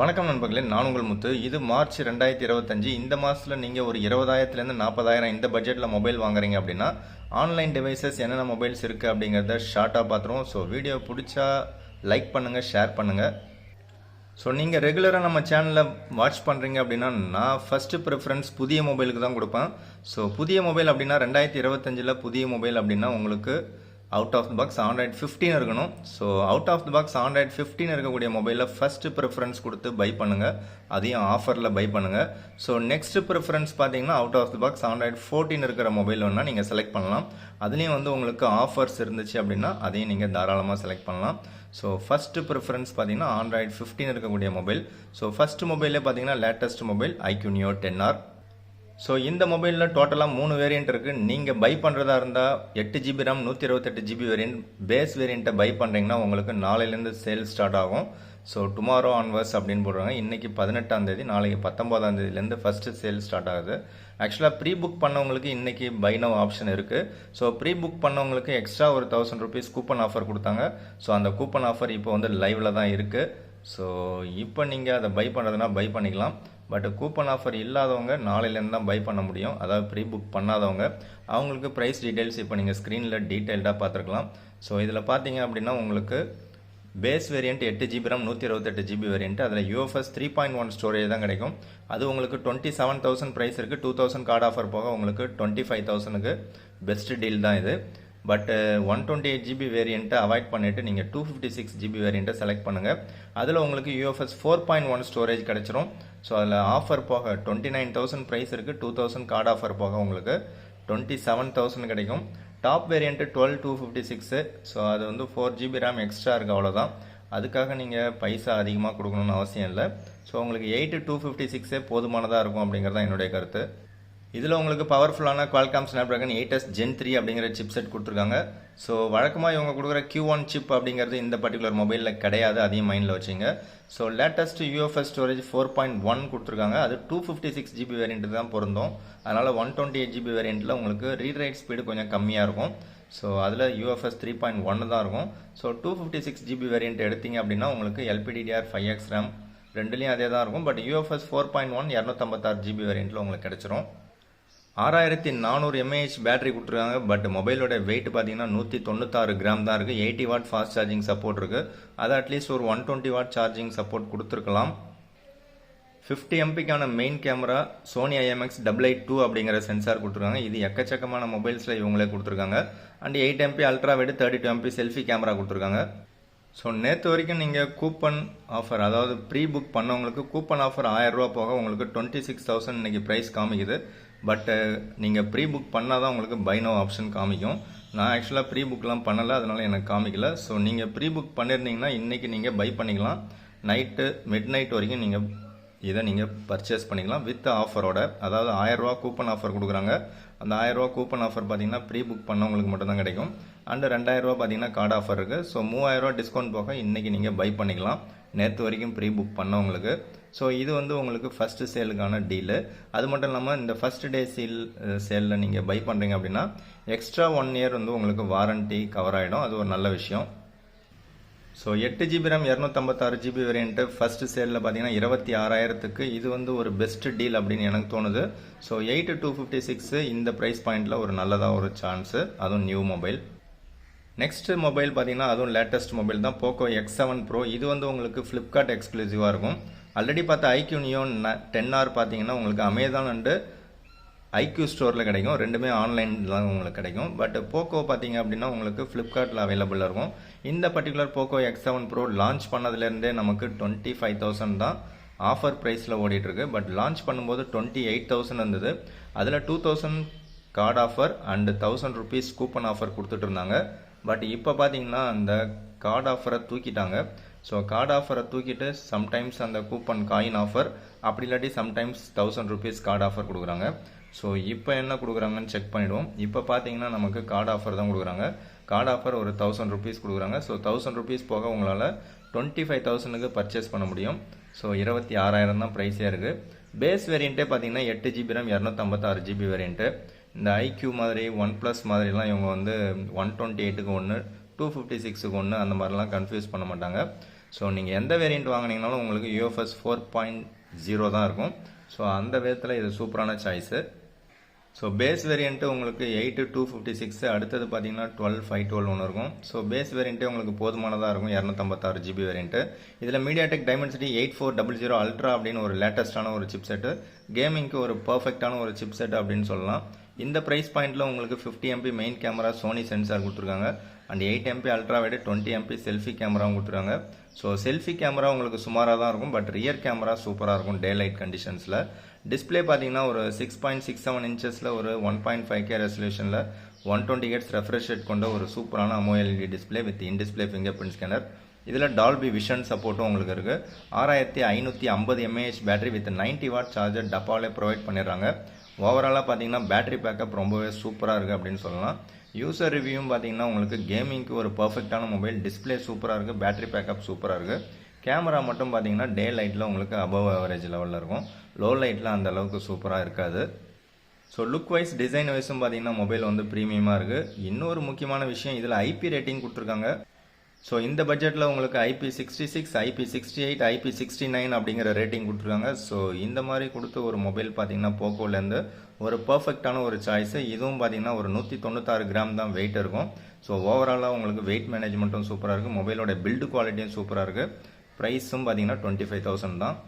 வணக்கம் நண்பர்களே நான் உங்கள் முத்து. இது மார்ச் ரெண்டாயிரத்தி இருபத்தஞ்சு. இந்த மாதத்தில் நீங்கள் ஒரு இருபதாயிரத்துலேருந்து நாற்பதாயிரம் இந்த பட்ஜெட்டில் மொபைல் வாங்குறீங்க அப்படின்னா ஆன்லைன் டிவைசஸ் என்னென்ன மொபைல்ஸ் இருக்குது அப்படிங்கிறத ஷார்ட்டாக பார்த்துருவோம். ஸோ வீடியோ பிடிச்சா லைக் பண்ணுங்கள் ஷேர் பண்ணுங்கள் ஸோ நீங்கள் ரெகுலராக நம்ம சேனலில் வாட்ச் பண்ணுறீங்க அப்படின்னா நான் ஃபஸ்ட்டு ப்ரிஃபரன்ஸ் புதிய மொபைலுக்கு தான் கொடுப்பேன். ஸோ புதிய மொபைல் அப்படின்னா ரெண்டாயிரத்தி இருபத்தஞ்சில் புதிய மொபைல் அப்படின்னா உங்களுக்கு out of the box Android fifteen இருக்கணும். So out of the box Android fifteen இருக்கக்கூடிய மொபைலில் ஃபஸ்ட்டு ப்ரிஃபரன்ஸ் கொடுத்து பை பண்ணுங்கள் அதையும் ஆஃபரில் பை பண்ணுங்கள் ஸோ நெக்ஸ்ட் ப்ரிஃபரன்ஸ் பார்த்தீங்கன்னா out of the box Android fourteen இருக்கிற மொபைல் வேணால் நீங்கள் செலக்ட் பண்ணலாம். அதுலேயும் வந்து உங்களுக்கு ஆஃபர்ஸ் இருந்துச்சு அப்படின்னா அதையும் நீங்கள் தாராளமாக செலக்ட் பண்ணலாம். ஸோ ஃபஸ்ட்டு ப்ரிஃபரன்ஸ் பார்த்தீங்கன்னா ஆண்ட்ராய்ட் ஃபிஃப்டீன் இருக்கக்கூடிய மொபைல் ஸோ ஃபஸ்ட் மொபைலே பார்த்தீங்கன்னா latest mobile iQOO Neo ten R so இந்த மொபைலில் டோட்டலாக மூணு வேரியண்ட் இருக்குது நீங்கள் பை பண்ணுறதா இருந்தால் எட்டு ஜிபி ரேம் நூற்றி இருபத்தெட்டு ஜிபி வேரியண்ட் பேஸ் வேரியண்ட்டை பை பண்ணுறீங்கன்னா உங்களுக்கு நாளையிலேருந்து சேல் ஸ்டார்ட் ஆகும். ஸோ டுமாரோ ஆன்வர்ஸ் அப்படின்னு போடுறாங்க. இன்றைக்கி பதினெட்டாம் தேதி நாளைக்கு பத்தொம்போதாம் தேதியிலேருந்து ஃபஸ்ட்டு சேல் ஸ்டார்ட் ஆகுது. ஆக்சுவலாக ப்ரீ புக் பண்ணவங்களுக்கு இன்றைக்கி பை ஆப்ஷன் இருக்குது ஸோ ப்ரீ புக் பண்ணவங்களுக்கு எக்ஸ்ட்ரா ஒரு தௌசண்ட் ருபீஸ் கூப்பன் ஆஃபர் கொடுத்தாங்க. ஸோ அந்த கூப்பன் ஆஃபர் இப்போ வந்து லைவில் தான் இருக்குது ஸோ இப்போ நீங்கள் அதை பை பண்ணுறதுனா பை பண்ணிக்கலாம். பட் கூப்பன் ஆஃபர் இல்லாதவங்க நாளையிலேருந்து தான் பை பண்ண முடியும். அதாவது ப்ரீ புக் பண்ணாதவங்க அவங்களுக்கு ப்ரைஸ் டீட்டெயில்ஸ் இப்போ நீங்கள் ஸ்க்ரீனில் டீட்டெயில்டாக பார்த்துருக்கலாம். ஸோ இதில் பார்த்தீங்க அப்படின்னா உங்களுக்கு பேஸ் வேரியண்ட் எட்டு ஜிபி ரேம் நூற்றி இருபத்தெட்டு ஜிபி வேரியண்ட் அதில் UFS three point one storage தான் கிடைக்கும். அது உங்களுக்கு டுவெண்ட்டி செவன் தௌசண்ட் ப்ரைஸ் இருக்குது டூ தௌசண்ட் கார்டு ஆஃபர் போக உங்களுக்கு டுவெண்ட்டி ஃபைவ் தௌசண்ட்க்கு பெஸ்ட் டீல் தான் இது. But one twenty eight GB வேரியண்ட்டை avoid பண்ணிவிட்டு நீங்கள் டூ ஃபிஃப்டி சிக்ஸ் ஜிபி வேரியண்ட்டை செலக்ட் பண்ணுங்கள் அதில் உங்களுக்கு UFS four point one storage கிடச்சிரும். ஸோ அதில் ஆஃபர் போக டுவெண்ட்டி நைன் தௌசண்ட் ப்ரைஸ் இருக்குது டூ தௌசண்ட் கார்டு ஆஃபர் போக உங்களுக்கு டுவெண்ட்டி செவன் தௌசண்ட் கிடைக்கும். Top variant twelve two fifty six so அது வந்து ஃபோர் ஜிபி ரேம் எக்ஸ்ட்ரா இருக்குது அவ்வளோதான் அதுக்காக நீங்கள் பைசா அதிகமாக கொடுக்கணும்னு அவசியம் இல்லை. ஸோ உங்களுக்கு எயிட்டு டூ ஃபிஃப்டி சிக்ஸே போதுமானதாக இருக்கும் அப்படிங்கிறது தான் என்னுடைய கருத்து. இதில் உங்களுக்கு பவர்ஃபுல்லான Qualcomm Snapdragon eights gen three அப்படிங்கிற சிப் செட் கொடுத்துருக்காங்க. ஸோ வழக்கமாக இவங்க கொடுக்குற கியூ ஒன் சிப் அப்படிங்கிறது இந்த பர்டிகுலர் மொபைலில் கிடையாது. அதையும் மைண்டில் வச்சுங்க. So latest UFS storage four point one கொடுத்துருக்காங்க. அது two fifty six GB variant தான் பொருந்தும். அதனால் ஒன் டுவெண்ட்டி எயிட் ஜிபி வேரியண்ட்டில் உங்களுக்கு ரீட் ஸ்பீடு கொஞ்சம் கம்மியாக இருக்கும். ஸோ அதில் யூஎஃப்எஸ் த்ரீ பாயிண்ட் ஒன்று தான் இருக்கும். So two fifty six GB variant எடுத்தீங்க அப்படின்னா உங்களுக்கு எல்பிடிடிஆர் ஃபைவ் எக்ஸ் ரேம் ரெண்டுலேயும் அதே தான் இருக்கும். But UFS four point one இரநூத்தம்பத்தாறு GB வேரியண்ட்டில் உங்களுக்கு கிடச்சிரும். ஆறாயிரத்தி நானூறு எம்ஏஹெச் பேட்டரி கொடுத்துருக்காங்க. பட் மொபைலோட வெயிட் பார்த்தீங்கன்னா நூற்றி தொண்ணூத்தாறு கிராம் தான் இருக்குது eighty watt fast charging support இருக்குது அது அட்லீஸ்ட் ஒரு one twenty watt charging support கொடுத்துருக்கலாம். Fifty எம்பிக்கான main camera Sony IMX double eight two அப்படிங்கிற சென்சார் கொடுத்துருக்காங்க. இது எக்கச்சக்கமான மொபைல்ஸில் இவங்களே கொடுத்துருக்காங்க. And eight MP ultra wide thirty two MP selfie camera கொடுத்துருக்காங்க. ஸோ நேற்று வரைக்கும் நீங்கள் கூப்பன் ஆஃபர் அதாவது ப்ரீ புக் பண்ணவங்களுக்கு கூப்பன் ஆஃபர் ஆயிரரூவா போக உங்களுக்கு டுவெண்ட்டி சிக்ஸ் தௌசண்ட் இன்றைக்கி ப்ரைஸ் காமிக்குது. பட்டு uh, நீங்கள் ப்ரீ புக் பண்ணால் தான் உங்களுக்கு பை நோ ஆப்ஷன் காமிக்கும். நான் ஆக்சுவலாக ப்ரீ புக்லாம் பண்ணலை அதனால் எனக்கு காமிக்கல. ஸோ நீங்கள் ப்ரீ புக் பண்ணியிருந்தீங்கன்னா இன்றைக்கி நீங்கள் பை பண்ணிக்கலாம். நைட்டு மிட் நைட் வரைக்கும் நீங்கள் இதை நீங்கள் பர்ச்சேஸ் பண்ணிக்கலாம் வித் ஆஃபரோட அதாவது ஆயரூவா கூப்பன் ஆஃபர் கொடுக்குறாங்க. அந்த ஆயரூவா கூப்பன் ஆஃபர் பார்த்தீங்கன்னா ப்ரீ புக் பண்ணவங்களுக்கு மட்டும்தான் கிடைக்கும். அண்டு ரெண்டாயிரரூவா பார்த்தீங்கன்னா கார்டு ஆஃபர் இருக்குது ஸோ மூவாயிரரூவா டிஸ்கவுண்ட் போக இன்றைக்கி நீங்கள் பை பண்ணிக்கலாம். நேற்று வரைக்கும் ப்ரீ புக் பண்ணவங்களுக்கு. ஸோ இது வந்து உங்களுக்கு ஃபஸ்ட்டு சேலுக்கான டீலு அது மட்டும் இல்லாமல் இந்த ஃபஸ்ட் டே சேல் சேலில் நீங்கள் பை பண்ணுறீங்க அப்படின்னா எக்ஸ்ட்ரா ஒன் இயர் வந்து உங்களுக்கு வாரண்ட்டி கவர் ஆகிடும் அது ஒரு நல்ல விஷயம். ஸோ எட்டு ஜிபி ரேம் இரநூத்தம்பத்தாறு ஜிபி வேரியண்ட்டு ஃபஸ்ட்டு சேலில் பார்த்தீங்கன்னா இருபத்தி ஆறாயிரத்துக்கு இது வந்து ஒரு பெஸ்ட் டீல் அப்படின்னு எனக்கு தோணுது. So eight two fifty six இந்த ப்ரைஸ் பாயிண்டில் ஒரு நல்லதாக ஒரு சான்ஸு அதுவும் நியூ மொபைல் நெக்ஸ்ட் மொபைல் பார்த்தீங்கன்னா அதுவும் லேட்டஸ்ட் மொபைல் தான். போக்கோ எக்ஸ் செவன் ப்ரோ இது வந்து உங்களுக்கு ஃப்ளிப்கார்ட் எக்ஸ்க்ளூசிவாக இருக்கும். ஆல்ரெடி பார்த்த ஐக்யூ நியோன் டென் ஆர் பார்த்தீங்கன்னா உங்களுக்கு அமேசான் அண்டு ஐக்யூ ஸ்டோரில் கிடைக்கும். ரெண்டுமே ஆன்லைனில் தான் உங்களுக்கு கிடைக்கும். பட் போக்கோ பார்த்தீங்க அப்படின்னா உங்களுக்கு ஃப்ளிப்கார்ட்டில் அவைலபிளாக இருக்கும். இந்த particular Poco X seven Pro launch பண்ணதுலேருந்தே நமக்கு டுவெண்ட்டி ஃபைவ் தௌசண்ட் தான் ஆஃபர் ப்ரைஸில் ஓடிட்டுருக்கு. பட் லான்ச் பண்ணும்போது டுவெண்ட்டி எயிட் தௌசண்ட் இருந்தது. அதில் two thousand card offer and thousand rupees coupon offer கொடுத்துட்டு இருந்தாங்க. பட் இப்போ பார்த்தீங்கன்னா அந்த கார்டு ஆஃபரை தூக்கிட்டாங்க. ஸோ கார்டு ஆஃபரை தூக்கிட்டு சம்டைம்ஸ் அந்த கூப்பன் காயின் ஆஃபர் அப்படி இல்லாட்டி sometimes thousand rupees card offer கொடுக்குறாங்க. ஸோ இப்போ என்ன கொடுக்குறாங்கன்னு செக் பண்ணிவிடுவோம் இப்போ பார்த்தீங்கன்னா நமக்கு கார்டு ஆஃபர் தான் கொடுக்குறாங்க. கார்டு ஆஃபர் ஒரு தௌசண்ட் ருபீஸ் கொடுக்குறாங்க. ஸோ தௌசண்ட் ருபீஸ் போக உங்களால் டுவெண்ட்டி ஃபைவ் தௌசண்ட்க்கு பர்ச்சேஸ் பண்ண முடியும். ஸோ இருபத்தி ஆறாயிரம் தான் ப்ரைஸே இருக்குது பேஸ் வேரியண்ட்டே பார்த்தீங்கன்னா எட்டு ஜிபி ரேம் இரநூத்தம்பத்தாறு ஜிபி வேரியண்ட்டு இந்த ஐக்யூ மாதிரி ஒன் ப்ளஸ் மாதிரிலாம் இவங்க வந்து ஒன் டுவெண்ட்டி எயிட்டுக்கு ஒன்று டூ ஃபிஃப்டி சிக்ஸுக்கு ஒன்று அந்த மாதிரிலாம் கன்ஃபியூஸ் பண்ண மாட்டாங்க. ஸோ நீங்கள் எந்த வேரியண்ட் வாங்கினீங்கனாலும் உங்களுக்கு யூஎஃப்எஸ் ஃபோர் பாயிண்ட் ஜீரோ தான் இருக்கும். ஸோ அந்த விதத்தில் இது சூப்பரான சாய்ஸு ஸோ பேஸ் வேரியண்ட்டு உங்களுக்கு எயிட்டு டூ ஃபிஃப்டி சிக்ஸு அடுத்தது பார்த்தீங்கன்னா டுவெல் ஃபைவ் டுவெல் ஒன்று இருக்கும். ஸோ பேஸ் வேரியண்ட்டே உங்களுக்கு போதுமானதாக இருக்கும் இரநூத்தம்பத்தாறு ஜிபி வேரியண்ட்டு இதில் MediaTek Dimensity eight four double zero ultra அப்படின்னு ஒரு லேட்டஸ்ட்டான ஒரு சிப் செட்டு கேமிங்க்கு ஒரு பர்ஃபெக்டான ஒரு சிப் செட் அப்படின்னு சொல்லலாம். இந்த ப்ரைஸ் பாயிண்ட்டில் உங்களுக்கு fifty MP main camera Sony sensor கொடுத்துருக்காங்க. And eight MP ultra wide twenty MP selfie கேமராவும் கொடுத்துருவாங்க ஸோ செல்ஃபி கேமரா உங்களுக்கு சுமாராக தான் இருக்கும் பட் ரியர் கேமரா சூப்பராக இருக்கும் டே லைட் கண்டிஷன்ஸில் டிஸ்பிளே பார்த்தீங்கன்னா ஒரு சிக்ஸ் பாயிண்ட் சிக்ஸ் செவன் இன்ச்சஸில் ஒரு one point five K ரெசல்யூஷனில் one twenty hertz refresh rate கொண்ட ஒரு சூப்பரான AMOLED display with in display fingerprint scanner இதில் டால்பி விஷன் சப்போர்ட்டும் உங்களுக்கு இருக்குது ஆறாயிரத்தி ஐநூற்றி ஐம்பது mAh battery with 90 watt charger டப்பாவிலே provide பண்ணிடுறாங்க. ஓவராலாக பார்த்தீங்கன்னா பேட்டரி பேக்கப் ரொம்பவே சூப்பராக இருக்குது அப்படின்னு சொல்லலாம். யூசர் ரிவ்யூவும் பார்த்தீங்கன்னா உங்களுக்கு கேமிங்க்கு ஒரு பர்ஃபெக்டான மொபைல் டிஸ்பிளே சூப்பராக இருக்குது பேட்டரி பேக்கப் சூப்பராக இருக்குது கேமரா மட்டும் பார்த்தீங்கன்னா டே லைட்டில் உங்களுக்கு அபவ் ஆவரேஜ் லெவலில் இருக்கும். லோ லைட்டில் அந்த அளவுக்கு சூப்பராக இருக்காது. ஸோ லுக் வைஸ் டிசைன் வைஸும் பார்த்தீங்கன்னா மொபைல் வந்து ப்ரீமியமாக இருக்குது இன்னொரு முக்கியமான விஷயம் இதில் ஐபி ரேட்டிங் கொடுத்துருக்காங்க. ஸோ இந்த பட்ஜெட்டில் உங்களுக்கு IP sixty six IP sixty eight IP sixty nine அப்படிங்கிற ரேட்டிங் கொடுத்துருக்காங்க. ஸோ இந்த மாதிரி கொடுத்த ஒரு மொபைல் பார்த்தீங்கன்னா போக்கோலேருந்து ஒரு பர்ஃபெக்டான ஒரு சாய்ஸு இதுவும் பார்த்தீங்கன்னா ஒரு நூற்றி தொண்ணூத்தாறு கிராம் தான் வெயிட் இருக்கும். ஸோ ஓவராலாக உங்களுக்கு வெயிட் மேனேஜ்மெண்ட்டும் சூப்பராக இருக்குது மொபைலோட பில்டு குவாலிட்டியும் சூப்பராக இருக்குது ப்ரைஸும் பார்த்தீங்கன்னா டுவெண்ட்டி ஃபைவ் தௌசண்ட் தான்.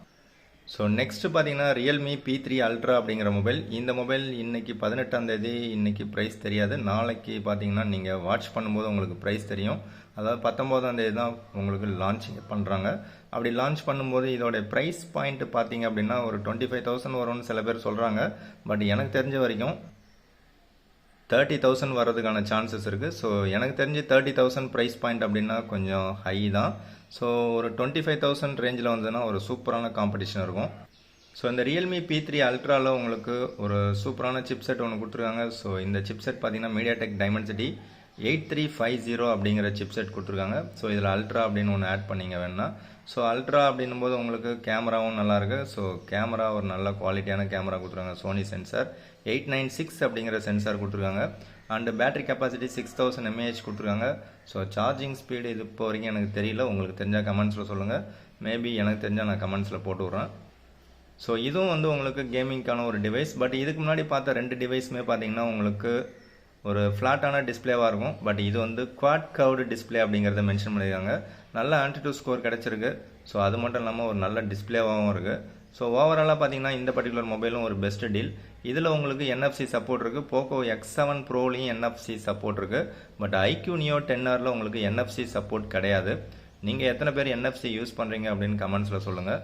ஸோ நெக்ஸ்ட் பார்த்தீங்கன்னா ரியல்மி பி த்ரீ அல்ட்ரா அப்படிங்கிற மொபைல் இந்த மொபைல் இன்னைக்கு பதினெட்டாம் தேதி இன்னைக்கு ப்ரைஸ் தெரியாது. நாளைக்கு பார்த்தீங்கன்னா நீங்கள் வாட்ச் பண்ணும்போது உங்களுக்கு ப்ரைஸ் தெரியும். அதாவது பத்தொம்போதாம் தேதி தான் உங்களுக்கு லான்ச் பண்ணுறாங்க அப்படி லான்ச் பண்ணும்போது இதோடைய ப்ரைஸ் பாயிண்ட் பார்த்தீங்க அப்படின்னா ஒரு டுவெண்ட்டி ஃபைவ் தௌசண்ட் வரும்னு சில பேர் சொல்கிறாங்க பட் எனக்கு தெரிஞ்ச வரைக்கும் தேர்ட்டி தௌசண்ட் வர்றதுக்கான சான்சஸ் இருக்குது ஸோ எனக்கு தெரிஞ்சு தேர்ட்டி தௌசண்ட் ப்ரைஸ் பாயிண்ட் அப்படின்னா கொஞ்சம் ஹை தான். ஸோ ஒரு டுவெண்ட்டி ஃபைவ் தௌசண்ட் ரேஞ்சில் வந்ததுன்னா ஒரு சூப்பரான காம்படிஷன் இருக்கும். ஸோ இந்த ரியல்மி பி த்ரீ அல்ட்ராவில் உங்களுக்கு ஒரு சூப்பரான சிப்செட் ஒன்று கொடுத்துருக்காங்க. ஸோ இந்த சிப்செட் பார்த்தீங்கன்னா MediaTek city eight three five zero அப்படிங்கிற சிப்செட் கொடுத்துருக்காங்க. ஸோ இதில் அல்ட்ரா அப்படின்னு ஒன்று ஆட் பண்ணிங்க வேணா ஸோ அல்ட்ரா அப்படின்னும் போது உங்களுக்கு கேமராவும் நல்லாயிருக்கு ஸோ கேமரா ஒரு நல்ல குவாலிட்டியான கேமரா கொடுத்துருக்காங்க Sony sensor eight nine six அப்படிங்கிற சென்சார் கொடுத்துருக்காங்க. And battery capacity six thousand mAh கொடுத்துருக்காங்க. ஸோ சார்ஜிங் ஸ்பீடு இது இப்போ வரைக்கும் எனக்கு தெரியல. உங்களுக்கு தெரிஞ்சால் கமெண்ட்ஸில் சொல்லுங்கள் மேபி எனக்கு தெரிஞ்சால் நான் கமெண்ட்ஸில் போட்டு விட்றேன். ஸோ இதுவும் வந்து உங்களுக்கு கேமிங்க்கான ஒரு டிவைஸ் பட் இதுக்கு முன்னாடி பார்த்த ரெண்டு டிவைஸுமே பார்த்தீங்கன்னா உங்களுக்கு ஒரு ஃப்ளாட்டான டிஸ்பிளேவாக இருக்கும். பட் இது வந்து குவாட் கவுடு டிஸ்பிளே அப்படிங்கிறத மென்ஷன் பண்ணியிருக்காங்க. நல்ல ஆன்டிடியூட் ஸ்கோர் கிடச்சிருக்கு. ஸோ அது மட்டும் இல்லாமல் ஒரு நல்ல டிஸ்பிளேவாகவும் இருக்குது ஸோ ஓவராலாக பார்த்தீங்கன்னா இந்த பர்டிகுலர் மொபைலும் ஒரு பெஸ்ட் டீல் இதில் உங்களுக்கு என்எஃப்சி சப்போர்ட் இருக்குது போக்கோ எக்ஸ் செவன் ப்ரோலையும் என்எஃப்சி சப்போர்ட் இருக்குது பட் ஐக்யூ நியோ டென் ஆரில் உங்களுக்கு என்எஃப்சி சப்போர்ட் கிடையாது. நீங்கள் எத்தனை பேர் என்எஃப்சி யூஸ் பண்ணுறீங்க அப்படின்னு கமெண்ட்ஸில் சொல்லுங்கள்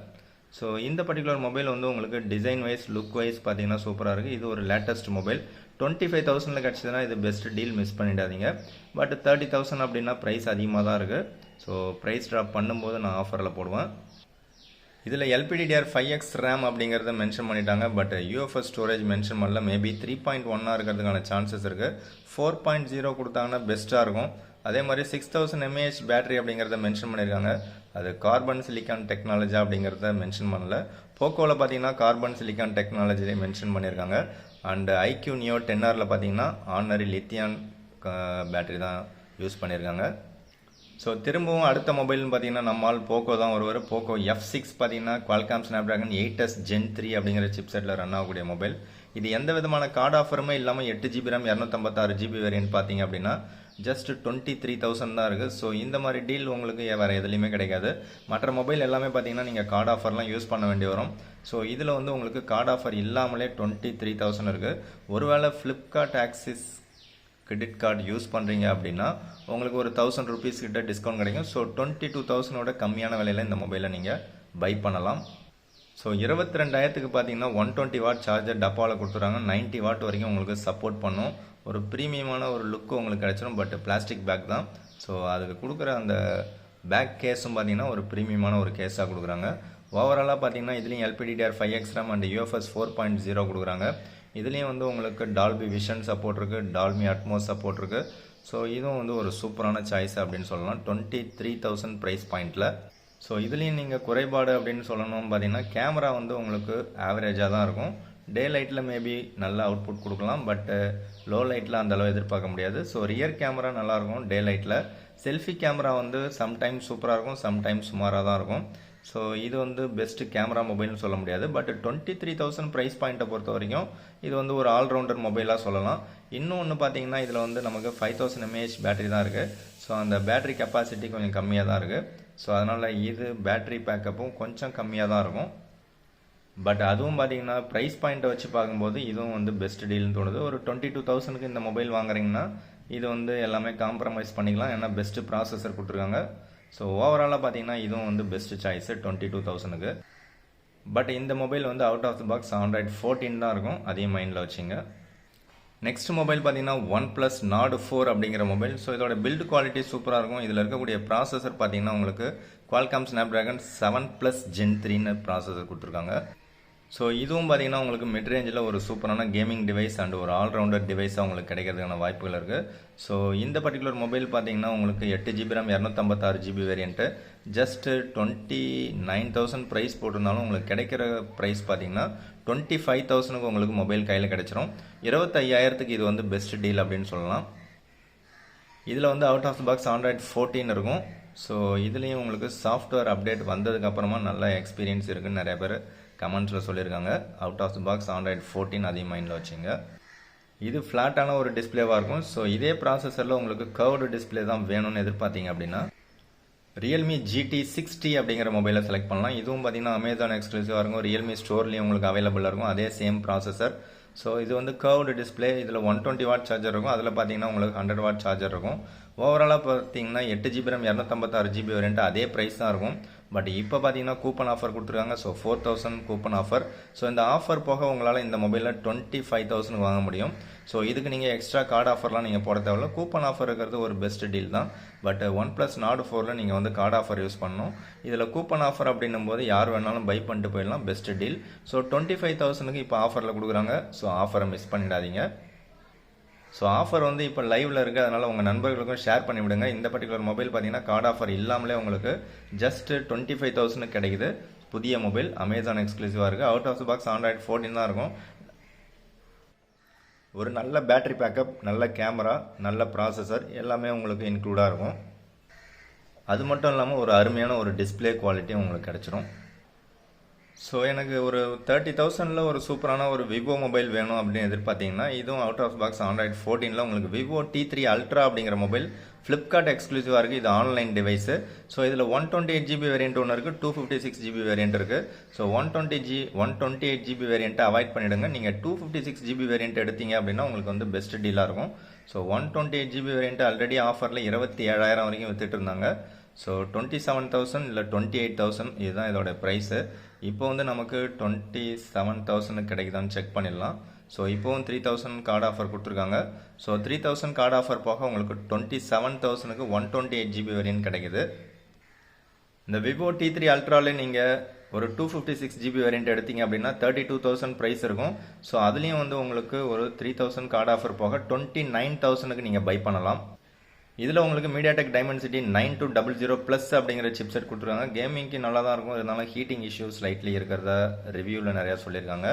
ஸோ இந்த பர்டிகுலர் மொபைல் வந்து உங்களுக்கு டிசைன் வைஸ் லுக் வைஸ் பார்த்தீங்கன்னா சூப்பராக இருக்குது இது ஒரு லேட்டஸ்ட் மொபைல் டுவெண்ட்டி ஃபைவ் தௌசண்டில் கிடச்சதுன்னா இது பெஸ்ட் டீல் மிஸ் பண்ணிடாதீங்க. பட் தேர்ட்டி தௌசண்ட் அப்படின்னா ப்ரைஸ் அதிகமாக தான் இருக்குது ஸோ ப்ரைஸ் ட்ராப் பண்ணும்போது நான் ஆஃபரில் போடுவேன். இதில் எல்பிடிடிஆர் ஃபைவ் எக்ஸ் ரேம் அப்படிங்கிறத மென்ஷன் பண்ணிட்டாங்க பட் யூஎஃப்எஸ் ஸ்டோரேஜ் மென்ஷன் பண்ணல. மேபி த்ரீ பாயிண்ட் ஒன்னாக இருக்கிறதுக்கான சான்சஸ் இருக்குது ஃபோர் பாயிண்ட் ஜீரோ கொடுத்தாங்கன்னா பெஸ்ட்டாக இருக்கும். அதே மாதிரி சிக்ஸ் தௌசண்ட் எம்ஏஹெச் பேட்டரி அப்படிங்கிறத மென்ஷன் பண்ணியிருக்காங்க அது கார்பன் சிலிக்கான் டெக்னாலஜி அப்படிங்கிறத மென்ஷன் பண்ணல. போக்கோவில் பார்த்தீங்கன்னா கார்பன் சிலிக்கான் டெக்னாலஜியை மென்ஷன் பண்ணியிருக்காங்க அண்ட் ஐக்யூ நியோ டென்ஆரில் பார்த்தீங்கன்னா ஆர்டினரி லித்தியான் பேட்டரி தான் யூஸ் பண்ணியிருக்காங்க ஸோ திரும்பவும் அடுத்த மொபைல்னு பார்த்தீங்கன்னா நம்மால் போக்கோ தான் ஒருவர் போக்கோ எஃப் சிக்ஸ் பார்த்தீங்கன்னா Qualcomm Snapdragon eight S Gen three அப்படிங்கிற சிப்செட்டில் ரன் ஆகக்கூடிய மொபைல் இது எந்த விதமான கார்டு ஆஃபருமே இல்லாமல் எட்டு ஜிபி ரேம் இரநூத்தம்பத்தாறு ஜிபி வேரியன்ட் பார்த்தீங்க அப்படின்னா ஜஸ்ட் டுவெண்ட்டி த்ரீ தௌசண்ட் தான் இருக்குது ஸோ இந்த மாதிரி டீல் உங்களுக்கு வேறு எதுலேயுமே கிடைக்காது. மற்ற மொபைல் எல்லாமே பார்த்தீங்கன்னா நீங்கள் கார்டு ஆஃபர்லாம் யூஸ் பண்ண வேண்டி வரும். ஸோ இதில் வந்து உங்களுக்கு கார்டு ஆஃபர் இல்லாமலே டுவெண்ட்டி த்ரீ தௌசண்ட் இருக்குது ஒருவேளை Flipkart Axis credit card use பண்ணுறீங்க அப்படின்னா உங்களுக்கு ஒரு தௌசண்ட் ருபீஸ் கிட்ட டிஸ்கவுண்ட் கிடைக்கும். ஸோ டுவெண்ட்டி டூ தௌசண்டோட கம்மியான விலையில் இந்த மொபைலை நீங்கள் பை பண்ணலாம். ஸோ இருபத்தி ரெண்டாயிரத்துக்கு பார்த்தீங்கன்னா ஒன் டுவெண்ட்டி வாட் சார்ஜர் டப்பாவில் கொடுத்துறாங்க. 90 வாட் வரைக்கும் உங்களுக்கு சப்போர்ட் பண்ணும். ஒரு ப்ரீமியமான ஒரு லுக்கு உங்களுக்கு கிடச்சிடும் பட் பிளாஸ்டிக் பேக் தான். ஸோ அதுக்கு கொடுக்குற அந்த பேக் கேஸும் பார்த்தீங்கன்னா ஒரு ப்ரீமியமான ஒரு கேஸாக கொடுக்குறாங்க. ஓவராலாக பார்த்தீங்கன்னா இதுலேயும் LPDDR five X RAM and UFS four point zero கொடுக்குறாங்க. இதுலேயும் வந்து உங்களுக்கு டால்பி விஷன் சப்போர்ட் இருக்குது டால்மி அட்மோஸ் சப்போர்ட் இருக்குது ஸோ இதுவும் வந்து ஒரு சூப்பரான சாய்ஸ் அப்படின்னு சொல்லலாம். டுவெண்ட்டி த்ரீ தௌசண்ட் ப்ரைஸ் பாயிண்ட்டில் ஸோ இதுலேயும் நீங்கள் குறைபாடு அப்படின்னு சொல்லணும் பார்த்தீங்கன்னா கேமரா வந்து உங்களுக்கு ஆவரேஜாக தான் இருக்கும். டே லைட்டில் மேபி நல்ல அவுட்புட் கொடுக்கலாம் பட்டு லோ லைட்டில் அந்தளவு எதிர்பார்க்க முடியாது. ஸோ ரியர் கேமரா நல்லாயிருக்கும் டே லைட்டில் செல்ஃபி கேமரா வந்து சம்டைம்ஸ் சூப்பராக இருக்கும் சம்டைம்ஸ் சுமாராக தான் இருக்கும். ஸோ இது வந்து பெஸ்ட் கேமரா மொபைல்னு சொல்ல முடியாது. But twenty three thousand price பாயிண்ட்டை பொறுத்த வரைக்கும் இது வந்து ஒரு ஆல்ரவுண்டர் மொபைலாக சொல்லலாம். இன்னும் ஒன்று பார்த்தீங்கன்னா இதில் வந்து நமக்கு ஃபைவ் தௌசண்ட் எம்ஏஹெச் பேட்டரி தான் இருக்குது ஸோ அந்த பேட்டரி கெப்பாசிட்டி கொஞ்சம் கம்மியாக தான் இருக்குது ஸோ அதனால் இது பேட்டரி பேக்கப்பும் கொஞ்சம் கம்மியாக தான் இருக்கும். பட் அதுவும் பார்த்தீங்கன்னா ப்ரைஸ் பாயிண்ட்டை வச்சு பார்க்கும்போது இதுவும் வந்து பெஸ்ட் டீல்னு தோணுது. ஒரு டுவெண்ட்டி டூ தௌசண்ட்க்கு இந்த மொபைல் வாங்குறீங்கன்னா இது வந்து எல்லாமே காம்ப்ரமைஸ் பண்ணிக்கலாம். ஏன்னா பெஸ்ட்டு ப்ராசஸர் கொடுத்துருக்காங்க. ஸோ ஓவராலாக பார்த்தீங்கன்னா இதுவும் வந்து பெஸ்ட் சாய்ஸு டுவெண்ட்டி டூ தௌசண்ட்க்கு பட் இந்த மொபைல் வந்து out of the box Android fourteen தான் இருக்கும் அதையும் மைண்டில் வச்சுங்க. நெக்ஸ்ட் மொபைல் பார்த்தீங்கன்னா ஒன் ப்ளஸ் நாடு ஃபோர் அப்படிங்கிற மொபைல் ஸோ இதோட பில்ட் குவாலிட்டி சூப்பராக இருக்கும். இதில் இருக்கக்கூடிய ப்ராசஸர் பார்த்தீங்கன்னா உங்களுக்கு Qualcomm Snapdragon seven plus Gen த்ரீன்னு ப்ராசஸர் கொடுத்துருக்காங்க. ஸோ இதுவும் பார்த்தீங்கன்னா உங்களுக்கு மிட்ரேஞ்சில் ஒரு சூப்பரான கேமிங் டிவைஸ் அண்ட் ஒரு ஆல்ரவுண்டர் டிவைஸாக உங்களுக்கு கிடைக்கிறதுக்கான வாய்ப்புகள் இருக்குது ஸோ இந்த பர்டிகுலர் மொபைல் பார்த்தீங்கன்னா உங்களுக்கு எட்டு GB RAM இரநூத்தம்பத்தாறு GB variant just twenty nine thousand price போட்டிருந்தாலும் உங்களுக்கு கிடைக்கிற ப்ரைஸ் பார்த்தீங்கன்னா டுவெண்ட்டி ஃபைவ் தௌசண்ட்க்கு உங்களுக்கு மொபைல் கையில் கிடச்சிரும். இருபத்தையாயிரத்துக்கு இது வந்து பெஸ்ட் டீல் அப்படின்னு சொல்லலாம். இதில் வந்து out of the box Android fourteen இருக்கும். ஸோ இதுலேயும் உங்களுக்கு சாஃப்ட்வேர் அப்டேட் வந்ததுக்கப்புறமா நல்ல எக்ஸ்பீரியன்ஸ் இருக்குன்னு நிறைய பேர் கமெண்ட்ஸில் சொல்லியிருக்காங்க. Out of the box Android fourteen அதே மைண்டில் வச்சுங்க. இது ஃப்ளாட்டான ஒரு டிஸ்பிளேவாக இருக்கும். ஸோ இதே ப்ராசஸரில் உங்களுக்கு கர்வ்டு டிஸ்பிளே தான் வேணும்னு எதிர்பார்த்தீங்க அப்படின்னா ரியல்மி ஜிடி சிக்ஸ்டி அப்படிங்கிற மொபைலை செலக்ட் பண்ணலாம். இதுவும் பார்த்தீங்கன்னா அமேசான் எக்ஸ்க்ளூசிவாக இருக்கும். ரியல்மி ஸ்டோர்லேயும் உங்களுக்கு அவைலபிளாக இருக்கும். அதே சேம் ப்ராசஸர் ஸோ இது வந்து கர்வ்டு டிஸ்பிளே இதில் ஒன் டுவெண்ட்டி வாட் சார்ஜர் இருக்கும். அதில் பார்த்தீங்கன்னா உங்களுக்கு ஹண்ட்ரட் வாட் சார்ஜர் இருக்கும். ஓவராலாக பார்த்தீங்கன்னா எட்டு ஜிபி ரேம் இரநூத்தம்பத்தாறு ஜிபி வரையும் அதே ப்ரைஸ் தான் இருக்கும். பட் இப்போ பார்த்தீங்கன்னா கூப்பன் ஆஃபர் கொடுத்துருக்காங்க. So four thousand coupon offer so இந்த ஆஃபர் போக உங்களால் இந்த மொபைலில் டுவெண்ட்டி ஃபைவ் தௌசண்ட் வாங்க முடியும். ஸோ இதுக்கு நீங்கள் எக்ஸ்ட்ரா கார்டு ஆஃபர்லாம் நீங்கள் போட தேவையில்ல. கூப்பன் ஆஃபர் இருக்கிறது ஒரு பெஸ்ட் டீல் தான். பட் ஒன் ப்ளஸ் நாடு ஃபோரில் நீங்கள் வந்து கார்டு ஆஃபர் யூஸ் பண்ணணும். இதில் கூப்பன் ஆஃபர் அப்படின்னும் போது யார் வேணாலும் பை பண்ணிட்டு போயிடலாம். Best deal so twenty five தௌசண்ட்க்கு இப்போ ஆஃபரில் கொடுக்குறாங்க. ஸோ ஆஃபரை மிஸ் பண்ணிடாதீங்க. ஸோ ஆஃபர் வந்து இப்போ லைவில் இருக்குது அதனால் உங்கள் நண்பர்களுக்கும் ஷேர் பண்ணி விடுங்க. இந்த பர்டிகுலர் மொபைல் பார்த்தீங்கன்னா கார்டு ஆஃபர் இல்லாமலே உங்களுக்கு ஜஸ்ட் டுவெண்ட்டி ஃபைவ் தௌசண்ட் கிடைக்குது. புதிய மொபைல் அமேசான் எக்ஸ்க்ளூசிவாக இருக்குது out of the box Android fourteen தான் இருக்கும். ஒரு நல்ல பேட்டரி பேக்கப் நல்ல கேமரா நல்ல ப்ராசஸர் எல்லாமே உங்களுக்கு இன்க்ளூடாக இருக்கும். அது மட்டும் இல்லாமல் ஒரு அருமையான ஒரு டிஸ்பிளே குவாலிட்டியும் உங்களுக்கு கிடச்சிரும். ஸோ எனக்கு ஒரு தேர்ட்டி தௌசண்டில் ஒரு சூப்பரான ஒரு விவோ மொபைல் வேணும் அப்படின்னு எதிர்பார்த்தீங்கன்னா இதுவும் அவுட் ஆஃப் பாக்ஸ் ஆண்ட்ராய்ட் ஃபோர்டீனில் உங்களுக்கு விவோ டி த்ரீ அல்ட்ரா அப்படிங்கிற மொபைல் ஃப்ளிப்கார்ட் எக்ஸ்க்ளூசிவாக இருக்குது இது ஆன்லைன் டிவைஸு ஸோ இதில் one twenty eight GB variant ஒன்று இருக்குது two fifty six GB variant இருக்குது so one twenty G one twenty eight GB வேரியண்ட்டை avoid பண்ணிவிடுங்க நீங்கள் two fifty six GB variant எடுத்தீங்க அப்படின்னா உங்களுக்கு வந்து பெஸ்ட் டீலாக இருக்கும். So one twenty eight GB variant already ஆஃபரில் இருபத்தி ஏழாயிரம் வரைக்கும் வித்துட்டு இருந்தாங்க. ஸோ டுவெண்ட்டி செவன் தௌசண்ட் இல்லை டுவெண்ட்டி எயிட் தௌசண்ட் இதுதான் இதோட ப்ரைஸு இப்போ வந்து நமக்கு டுவெண்ட்டி செவன் தௌசண்ட் கிடைக்குதான்னு செக் பண்ணிடலாம். ஸோ இப்போவும் த்ரீ தௌசண்ட் கார்டு ஆஃபர் கொடுத்துருக்காங்க. So three thousand card offer போக உங்களுக்கு டுவெண்ட்டி செவன் தௌசண்ட்க்கு ஒன் டுவெண்ட்டி எயிட் ஜிபி வரையும் கிடைக்குது. இந்த விவோ டி த்ரீ அல்ட்ராலே நீங்கள் ஒரு two fifty six GB variant எடுத்தீங்க அப்படின்னா தேர்ட்டி டூ தௌசண்ட் ப்ரைஸ் இருக்கும். ஸோ அதுலேயும் வந்து உங்களுக்கு ஒரு த்ரீ தௌசண்ட் கார்டு ஆஃபர் போக டுவெண்ட்டி நைன் தௌசண்ட்க்கு நீங்கள் பை பண்ணலாம். இதில் உங்களுக்கு MediaTek Dimensity nine two double zero plus அப்படிங்கிற சிப் செட் கொடுத்துருக்காங்க. கேமிங்க்கு நல்லா தான் இருக்கும். இருந்தாலும் ஹீட்டிங் இஷ்யூஸ் லைட்லி இருக்கிறத ரிவ்யூவில் நிறையா சொல்லியிருக்காங்க.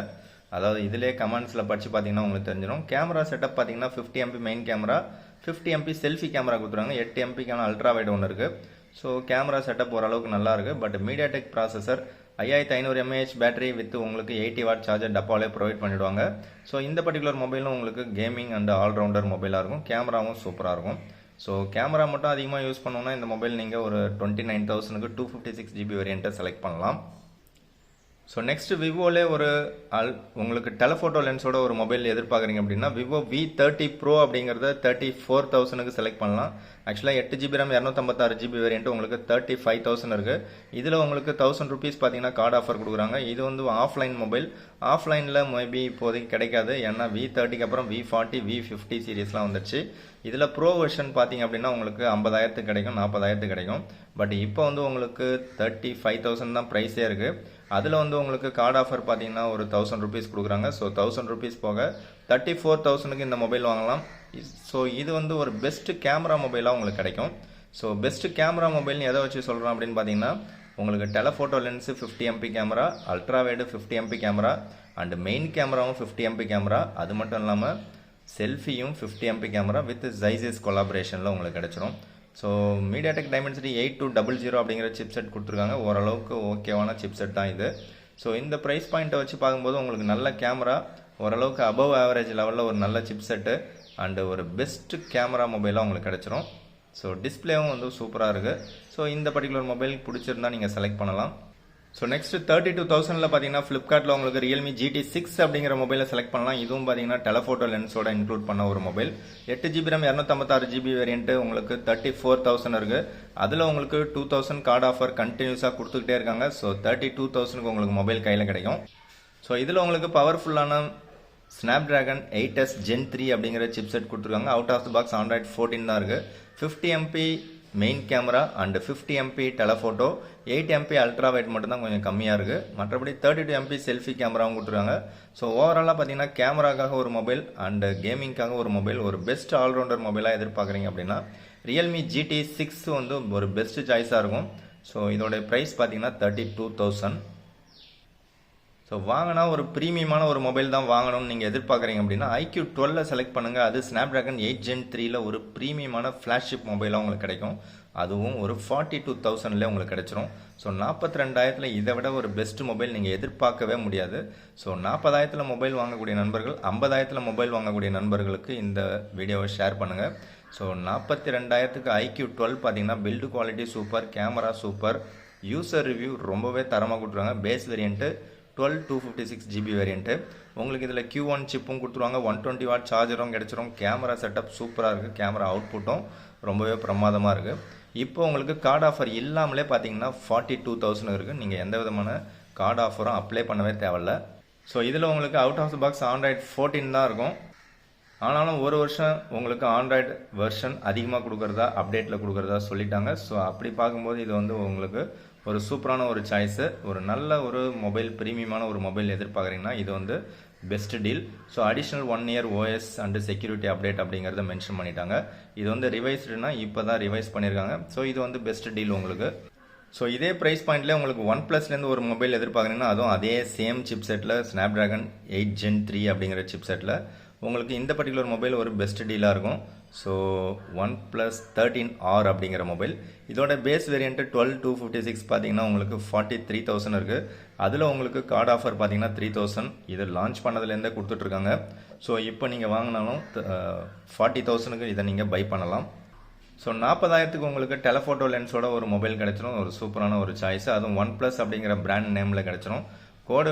அதாவது இதிலே கமெண்ட்ஸில் படித்து பார்த்தீங்கன்னா உங்களுக்கு தெரிஞ்சிடும். கேமரா செட்டப் பார்த்தீங்கன்னா fifty MP main camera fifty MP selfie camera கொடுத்துருக்காங்க. எட்டு எம்பிக்கான அல்ட்ரா வைட் ஒன்று இருக்குது ஸோ கேமரா செட்டப் ஓரளவுக்கு நல்லா இருக்குது பட் மீடியாடெக் ப்ராசஸர் ஐயாயிரத்தி ஐநூறு எம்ஏஹெச் பேட்டரி வித் உங்களுக்கு எயிட்டி வாட் சார்ஜர் டப்பாலே ப்ரொவைட் பண்ணிவிடுவாங்க ஸோ இந்த பர்டிகுலர் மொபைலும் உங்களுக்கு கேமிங் அண்ட் ஆல்ரவுண்டர் மொபைலாக இருக்கும். கேமராவும் சூப்பராக இருக்கும். ஸோ கேமரா மட்டும் அதிகமாக யூஸ் பண்ணோன்னா இந்த மொபைல் நீங்கள் ஒரு டுவெண்ட்டி நைன் தௌசண்ட்க்கு டூ ஃபிஃப்டி சிக்ஸ் ஜிபி வேரியண்ட்டை செலக்ட் பண்ணலாம். ஸோ நெக்ஸ்ட் விவோலே ஒரு அல் உங்களுக்கு டெலஃபோட்டோ லென்ஸோட ஒரு மொபைல் எதிர்பார்க்குறீங்க அப்படின்னா விவோ வி தேர்ட்டி ப்ரோ அப்படிங்கிறத தேர்ட்டி ஃபோர் தௌசண்ட்க்கு செலக்ட் பண்ணலாம். ஆக்சுவலாக எட்டு ஜிபி ரேம் இரநூத்தம்பத்தாறு ஜிபி வேரியன்ட் உங்களுக்கு தேர்ட்டி ஃபைவ் தௌசண்ட் இருக்குது இதில் உங்களுக்கு தௌசண்ட் ருபீஸ் பார்த்தீங்கன்னா கார்டு ஆஃபர் கொடுக்குறாங்க. இது வந்து ஆஃப்லைன் மொபைல் ஆஃப்லைனில் மேபி இப்போதைக்கு கிடைக்காது. ஏன்னா வி தேர்ட்டிக்கு அப்புறம் வி ஃபார்ட்டி வி ஃபிஃப்டி சீரீஸ்லாம் வந்துச்சு இதில் ப்ரோ வெர்ஷன் பார்த்தீங்க அப்படின்னா உங்களுக்கு ஐம்பதாயிரத்துக்கு கிடைக்கும் நாற்பதாயிரத்துக்கு கிடைக்கும். பட் இப்போ வந்து உங்களுக்கு தேர்ட்டி ஃபைவ் தௌசண்ட் தான் ப்ரைஸே இருக்குது அதில் வந்து உங்களுக்கு கார்டு ஆஃபர் பார்த்தீங்கன்னா ஒரு தௌசண்ட் ருபீஸ் கொடுக்குறாங்க. ஸோ தௌசண்ட் ருபீஸ் போக தேர்ட்டி ஃபோர் தௌசண்ட்க்கு இந்த மொபைல் வாங்கலாம். ஸோ இது வந்து ஒரு பெஸ்ட்டு கேமரா மொபைலாக உங்களுக்கு கிடைக்கும். ஸோ பெஸ்ட் கேமரா மொபைல்னு எதை வச்சு சொல்கிறோம் அப்படின்னு பார்த்தீங்கன்னா உங்களுக்கு telephoto lens fifty MP camera ultra wide fifty MP camera and main கேமராவும் ஃபிஃப்டி எம்பி கேமரா அது மட்டும் இல்லாமல் செல்ஃபியும் fifty MP camera with Zeiss கொலாபரேஷனில் உங்களுக்கு கிடச்சிரும். So MediaTek Dimensity eight two double zero அப்படிங்கிற சிப் செட் கொடுத்துருக்காங்க. ஓரளவுக்கு ஓகேவான சிப் செட் தான் இது. ஸோ இந்த ப்ரைஸ் பாயிண்ட்டை வச்சு பார்க்கும்போது உங்களுக்கு நல்ல கேமரா ஓரளவுக்கு அபவ் ஆவரேஜ் லெவலில் ஒரு நல்ல சிப் செட்டு அண்டு ஒரு பெஸ்ட்டு கேமரா மொபைலாக உங்களுக்கு கிடச்சிரும். ஸோ டிஸ்பிளேவும் வந்து சூப்பராக இருக்குது ஸோ இந்த பர்டிகுலர் மொபைல் பிடிச்சிருந்தா நீங்கள் செலக்ட் பண்ணலாம். ஸோ நெக்ஸ்ட் தேர்ட்டி டூ தௌசண்டில் பார்த்தீங்கன்னா ஃப்ளிப்கார்ட்டில் உங்களுக்கு ரியல்மி ஜிடி சிக்ஸ் அப்படிங்கிற மொபைலை செலக்ட் பண்ணலாம். இதுவும் பார்த்தீங்கன்னா டெலஃபோட்டோ லென்ஸோட இன்க்ளூட் பண்ண ஒரு மொபைல் எட்டு ஜிபி ரேம் இரநூத்தம்பத்தாறு ஜிபி வேரியன்ட்டு உங்களுக்கு தேர்ட்டி ஃபோர் தௌசண்ட் இருக்குது அதில் உங்களுக்கு டூ தௌசண்ட் கார்டு ஆஃபர் கண்டினியூஸாக கொடுத்துக்கிட்டே இருக்காங்க. ஸோ தேர்ட்டி டூ தௌசண்ட்க்கு உங்களுக்கு மொபைல் கையில் கிடைக்கும். ஸோ இதில் உங்களுக்கு பவர்ஃபுல்லான Snapdragon eight S Gen three அப்படிங்கிற சிப்செட் கொடுத்துருக்காங்க. Out of the box Android fourteen தான் இருக்குது fifty MP main camera and fifty MP telephoto eight MP ultra wide மட்டும்தான் கொஞ்சம் கம்மியாக இருக்குது மற்றபடி தேர்ட்டி டூ எம்பி செல்ஃபி கேமராவும் கொடுத்துருக்காங்க. ஸோ ஓவராலாக பார்த்தீங்கன்னா கேமராக்காக ஒரு மொபைல் அண்டு கேமிங்காக ஒரு மொபைல் ஒரு பெஸ்ட் ஆல்ரவுண்டர் மொபைலாக எதிர்பார்க்குறீங்க அப்படின்னா ரியல்மி ஜிடி சிக்ஸ் வந்து ஒரு பெஸ்ட் சாய்ஸாக இருக்கும். ஸோ இதோடைய ப்ரைஸ் பார்த்தீங்கன்னா தேர்ட்டி டூ தௌசண்ட் ஸோ வாங்கினா ஒரு ப்ரீமியமான ஒரு மொபைல் தான் வாங்கணும்னு நீங்கள் எதிர்பார்க்குறீங்க அப்படின்னா ஐக்யூ டுவெல்ல செலக்ட் பண்ணுங்கள் அது ஸ்னாப் ட்ராகன் எயிட் ஜென் த்ரீல ஒரு ப்ரீமியமான ஃப்ளாஷிப் மொபைலாக உங்களுக்கு கிடைக்கும். அதுவும் ஒரு ஃபார்ட்டி டூ தௌசண்ட்லேயே உங்களுக்கு கிடைச்சிரும். ஸோ நாற்பத்தி ரெண்டாயிரத்தில் இதை விட ஒரு பெஸ்ட் மொபைல் நீங்கள் எதிர்பார்க்கவே முடியாது. ஸோ நாற்பதாயிரத்தில் மொபைல் வாங்கக்கூடிய நண்பர்கள் ஐம்பதாயிரத்தில் மொபைல் வாங்கக்கூடிய நண்பர்களுக்கு இந்த வீடியோவை ஷேர் பண்ணுங்கள் ஸோ நாற்பத்தி ரெண்டாயிரத்துக்கு ஐக்யூ டுவெல் பார்த்தீங்கன்னா build quality super camera super user review ரொம்பவே தரமாக கொடுத்துருவாங்க base variant twelve two fifty six GB variant உங்களுக்கு இதில் கியூ ஒன் சிப்பும் கொடுத்துருவாங்க. ஒன் டுவெண்ட்டி வாட் சார்ஜரும் கிடச்சிரும். கேமரா செட்டப் சூப்பராக இருக்குது கேமரா அவுட்புட்டும் ரொம்பவே பிரமாதமாக இருக்குது இப்போ உங்களுக்கு கார்டு ஆஃபர் இல்லாமலே பார்த்தீங்கன்னா ஃபார்ட்டி டூ தௌசண்ட் இருக்குது நீங்கள் எந்த விதமான கார்டு ஆஃபரும் அப்ளை பண்ணவே தேவையில்ல. ஸோ இதில் உங்களுக்கு out of the box Android fourteen தான் இருக்கும். ஆனாலும் ஒரு வருஷம் உங்களுக்கு ஆண்ட்ராய்டு வெர்ஷன் அதிகமாக கொடுக்குறதா அப்டேட்டில் கொடுக்குறதா சொல்லிட்டாங்க. ஸோ அப்படி பார்க்கும்போது இது வந்து உங்களுக்கு ஒரு சூப்பரான ஒரு சாய்ஸு ஒரு நல்ல ஒரு மொபைல் ப்ரீமியமான ஒரு மொபைல் எதிர்பார்க்குறீங்கன்னா இது வந்து best deal so additional one year OS and security update அப்படிங்கிறத மென்ஷன் பண்ணிட்டாங்க. இது வந்து ரிவைஸ்டுனா இப்போ தான் ரிவைஸ் பண்ணியிருக்காங்க ஸோ இது வந்து பெஸ்ட் டீல் உங்களுக்கு. ஸோ இதே ப்ரைஸ் பாயிண்ட்லேயே உங்களுக்கு ஒன் ப்ளஸ்லேருந்து ஒரு மொபைல் எதிர்பார்க்குறீங்கன்னா அதுவும் அதே சேம் சிப் செட்டில் Snapdragon eight Gen three அப்படிங்கிற சிப் செட்டில் உங்களுக்கு இந்த பர்டிகுலர் மொபைல் ஒரு பெஸ்ட் டீலாக இருக்கும். So one plus thirteen R அப்படிங்கிற மொபைல் இதோட base variant twelve two fifty six பார்த்தீங்கன்னா உங்களுக்கு ஃபார்ட்டி த்ரீ தௌசண்ட் இருக்குது அதில் உங்களுக்கு கார்டு ஆஃபர் பார்த்தீங்கன்னா த்ரீ தௌசண்ட் இது லான்ச் பண்ணதுலேருந்தே கொடுத்துட்ருக்காங்க. ஸோ இப்போ நீங்கள் வாங்கினாலும் ஃபார்ட்டி தௌசண்ட்க்கு இதை நீங்கள் பை பண்ணலாம். ஸோ நாற்பதாயிரத்துக்கு உங்களுக்கு டெலஃபோட்டோ லென்ஸோட ஒரு மொபைல் கிடச்சிரும். ஒரு சூப்பரான ஒரு சாய்ஸ் அதுவும் ஒன் ப்ளஸ் அப்படிங்கிற பிராண்ட் நேமில் கிடச்சிரும். கோடு